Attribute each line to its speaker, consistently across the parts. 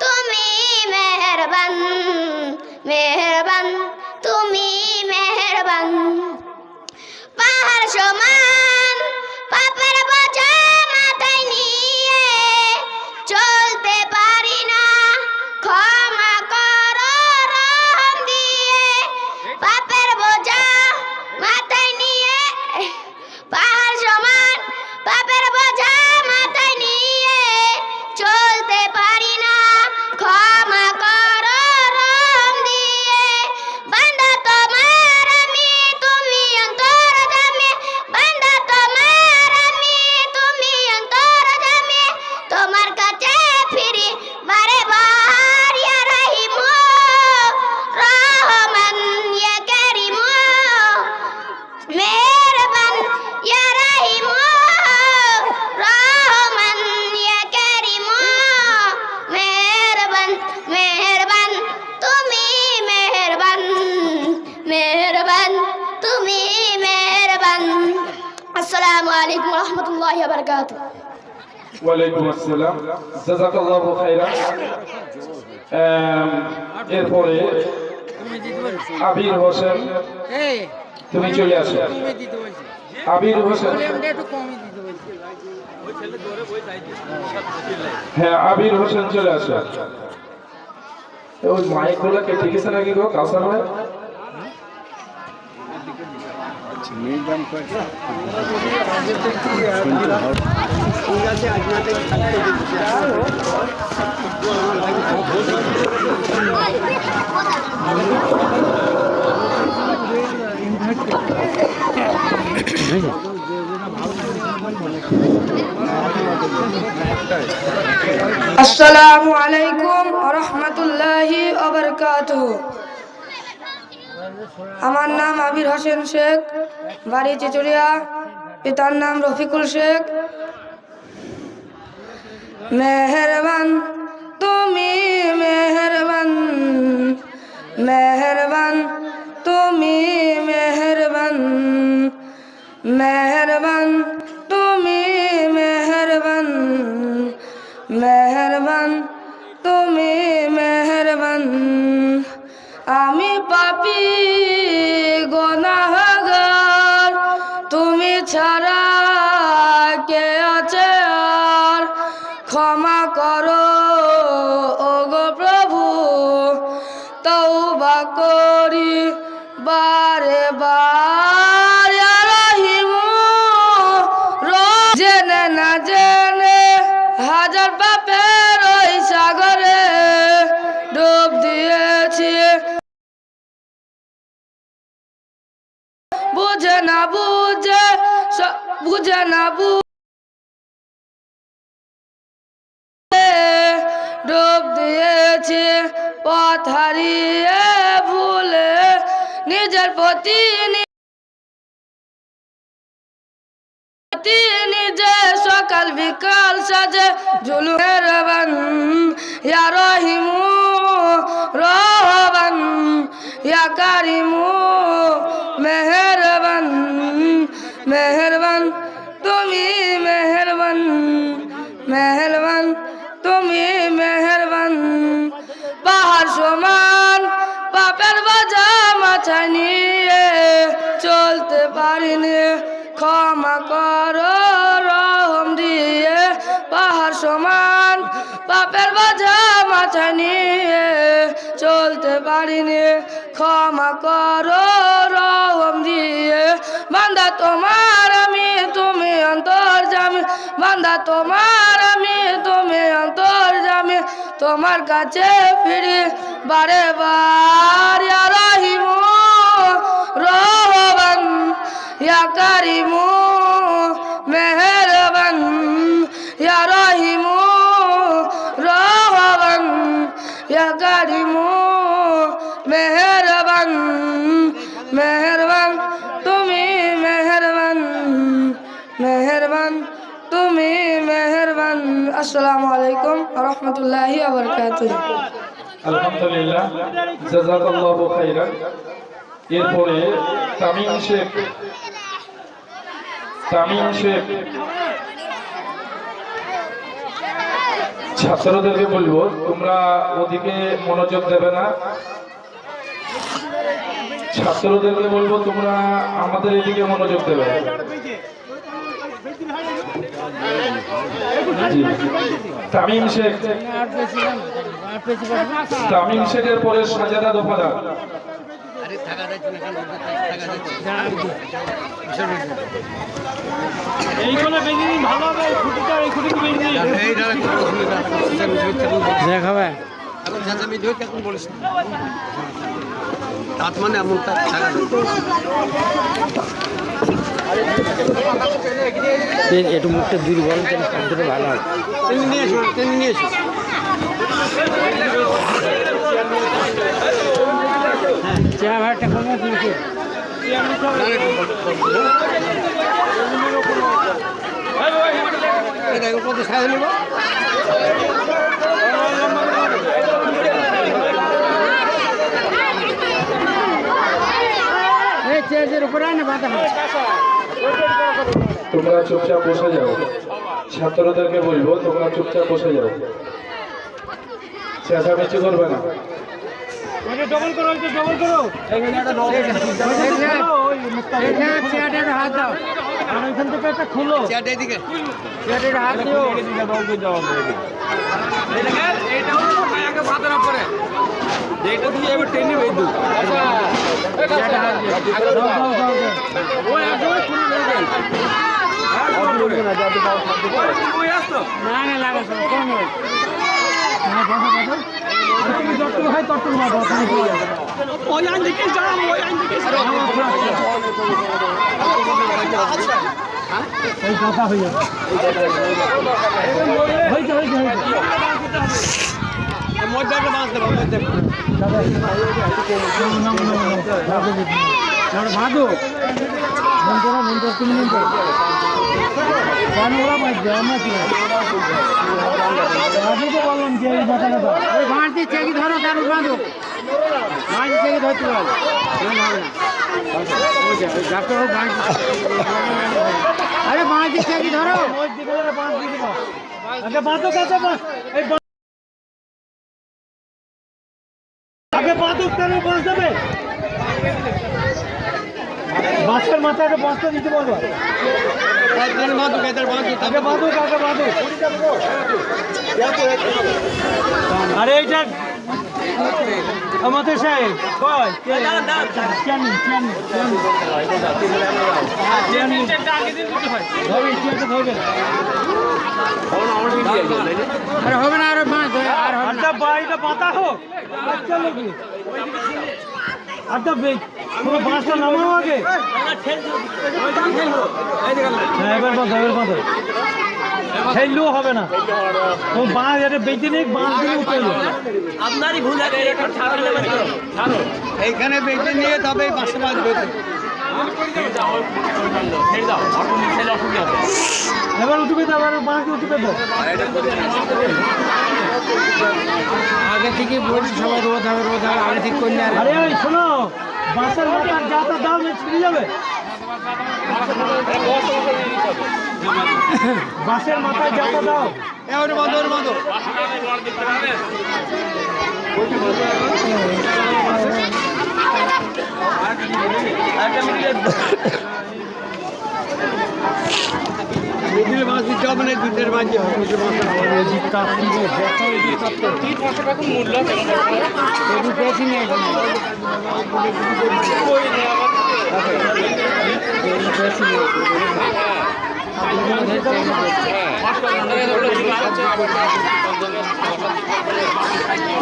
Speaker 1: তুমি মেহরবান মেহরবান তুমি মেহরবান পাহাড় সমান আসসালামু আলাইকুম রাহমাতুল্লাহি ওয়া বারাকাতুহু।
Speaker 2: ওয়ালাইকুম আসসালাম। জাজাকাল্লাহু খাইরান এরপরে আবির হোসেন তুমি চলে আসো। আবির হোসেন। হ্যাঁ আবির হোসেন চলে আসো। ওই মাইকগুলো কে ঠিক আছে নাকি গো
Speaker 3: আসসালামু আলাইকুম রহমতুল্লাহি আমার নাম আবির হোসেন শেখ। বাড়ি চিচুড়িয়া পিতার নাম রফিকুল শেখ। মেহরবান তুমি মেহরবান মেহরবান তুমি মেহরবান মেহরবান। পথ হারিয়ে ভুলে নিজের প্রতি নিজে সকাল বিকাল সাজে জুলুমের বান ইয়া রহিমু, রহবান, ইয়া কারিমু, মেহরবান মেহরবান, তুমি মেহরবান মেহরবান, তুমি সমান পাপের বাজা মাথায় নিয়ে চলতে পারিনি। ক্ষমা করো, রহম দিয়ে পাহাড় সমান পাপের বাজা মাথায় নিয়ে চলতে পারিনি। ক্ষমা করো, রহম দিয়ে, বান্দা তোমার আমি, তুমি অন্তর জামি বান্দা তোমার তোমার কাছে ফিরি। বারে বার রহিমু ইয়া কারিমু। আসসালামু আলাইকুম রহমতুল্লাহি
Speaker 2: আলহামদুলিল্লাহ এরপরে তামিম শেখ তামিম শেখ। ছাত্রদেরকে বলব, তোমরা ওদিকে মনোযোগ দেবে না। ছাত্রদেরকে বলব, তোমরা আমাদের এদিকে মনোযোগ দেবে। তামিম শেখ। তামিম শেখের পরে সাজাদা
Speaker 4: দিন
Speaker 5: দেখাবে
Speaker 6: এখন চেঁচামি ধরে এখন বলিস না। মানে এমন তার।
Speaker 5: একটু মুখটা দূর বলেন তাহলে শব্দটা ভালো
Speaker 6: এসো
Speaker 5: চেহারা ভাড়াটা কমে
Speaker 6: এখন কত সাইজ নেব
Speaker 5: চেয়ারের উপরে না বাধা
Speaker 2: তোমরা চুপচাপ বসে যাও। ছাত্রদেরকে বলব তোমরা চুপচাপ বসে যাও। চেঁচামেচি করবে না।
Speaker 4: ডবল করো একটু ডবল করো
Speaker 5: চেয়ারটা হাত দাও
Speaker 4: আর ওইখান থেকে একটা খুলো
Speaker 6: চেয়ারটা এদিকে
Speaker 5: চেয়ারটা হাত দিও না না লাগাস কম হবে
Speaker 4: যতটুকু ততটুকু মারো ওখানে চলে যাবে ওই কথা হয়ে যাবে। হয়েছে হয়েছে হয়েছে। ভাদু মন্ত্র মন্ত্র তুমি মন্ত্র কানগুলা বাজছে আমরা কি আমি তো বললাম যে এই মাথা কথা
Speaker 5: ওই দিয়ে চেকি ধরো। তার বাঁধো দিয়ে চেকি ধরতে পারো ডাক্তার আরে বাঁশ চেকি ধরো।
Speaker 4: বাঁধো কাছে বাঁশ এই বাঁ- আগে বাঁধুক কেন দেবে বাসের মাথায় বাঁশটা দিতে পারব আরে এইটা আমাদের সাহেব কয়? চেয়ারটা ধরবেন
Speaker 5: আরে হবে না আরে আর হবে না।
Speaker 4: বাড়িটা পাতা হোক। আচ্ছা লোকি আচ্ছা পুরো বাঁশটা নামাও আগে। বাঁধো ঠেললেও হবে না। ও বাঁশ এটা বেঁচে নেই বাঁশ দিয়ে উঠে যাবে
Speaker 6: এইখানে বেঁচে নিয়ে তবে বাসে বাঁধবে
Speaker 4: এবার উঠবে তো বাঁশ উঠবে তো।
Speaker 5: আগে থেকে বলছি সবাই রোদ হবে রোদ হবে আগে ঠিক করলে আরে
Speaker 4: শোনো বাঁশের মাথার যাতা দাও না ছিঁড়ে যাবে। বাঁশের মাথায় যাতা দাও।
Speaker 6: এবার বাঁধো ওর বাঁধো। মাছ দিতে হবে না দুধের হবে।
Speaker 5: এখানে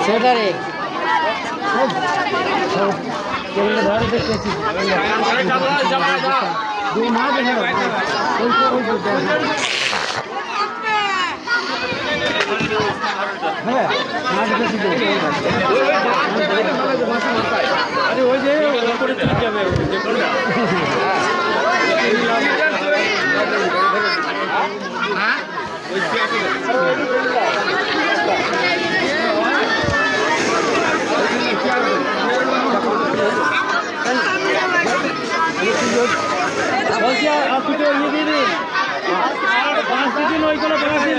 Speaker 5: সেটারে ধরে দেখতেছি দুই মাস
Speaker 4: হ্যাঁ আরে ওই যে বলছি, আর দুটো ইয়ে দিন আর পাঁচ দিন ওই কোনো পাঁচ দিন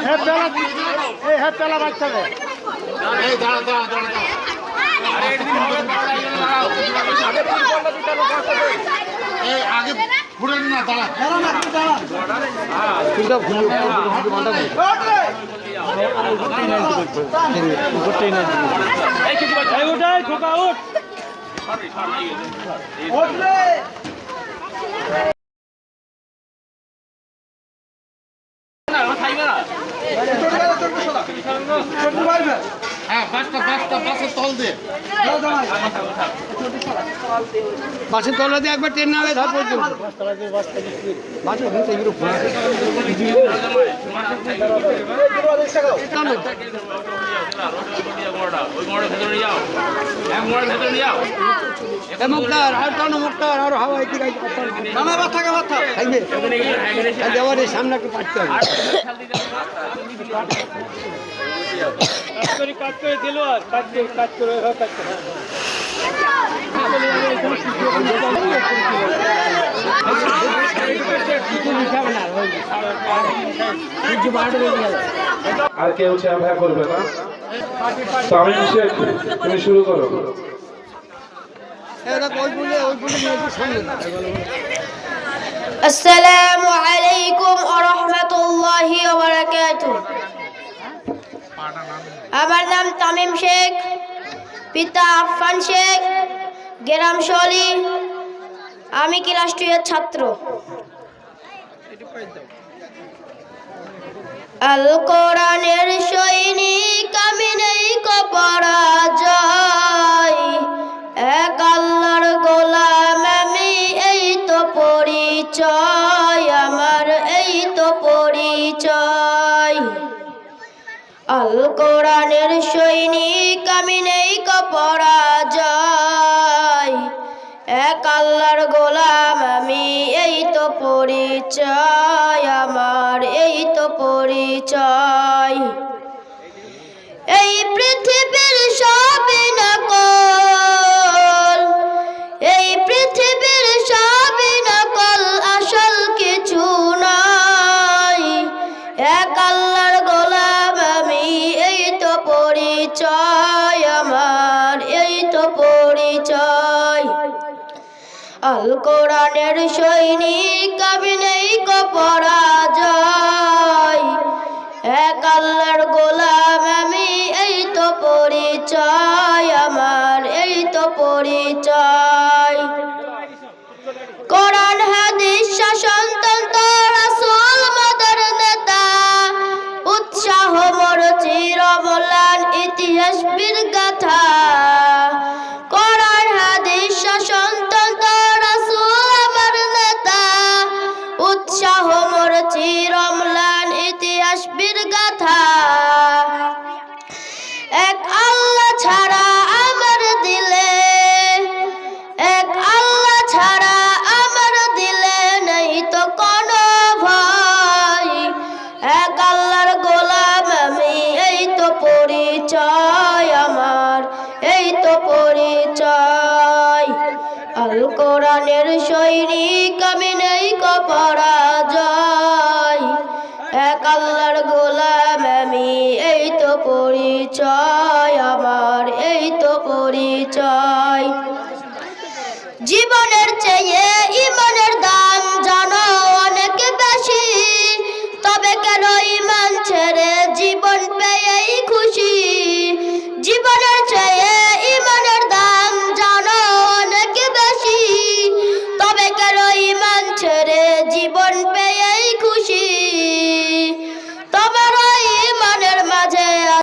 Speaker 4: হ্যাঁ পেলা এই হ্যাঁ পেলা বাচ্চাদের এই ওটাই খোকা উঠ
Speaker 6: বাসের তলা দিয়ে একবার ট্রেন নামে ধর পর্যন্ত বাসের এগুলো সামনে একটু কাটতে হবে।
Speaker 4: কাজ করে কাজ করে দিল আর কাজ করে কাজ করে এভাবে কাজ করে।
Speaker 2: আর কেউ চ্যাম্পা করবে না। শেখ তুমি শুরু করো।
Speaker 7: আসসালামু আলাইকুম ওয়া রাহমাতুল্লাহি ওয়া বারাকাতুহু। আমার নাম তামিম শেখ, পিতা আফফান শেখ, গেরাম শলি আমি কি রাষ্ট্রীয় ছাত্র? আল কোরআনের সৈনিক কোরআনের কামিনেই কপরাজয় এক আল্লাহর গোলাম, আমি এই তো পরিচয়, আমার এই তো পরিচয়। এই পৃথিবীর সৈনিক আমি নেই পরাজয়। এক আল্লাহর গোলাম আমি, এই তো পরিচয় আমার, এই তো পরিচয়। তো পরিচয় আমার এই তো পরিচয়। জীবনের চেয়ে ইমান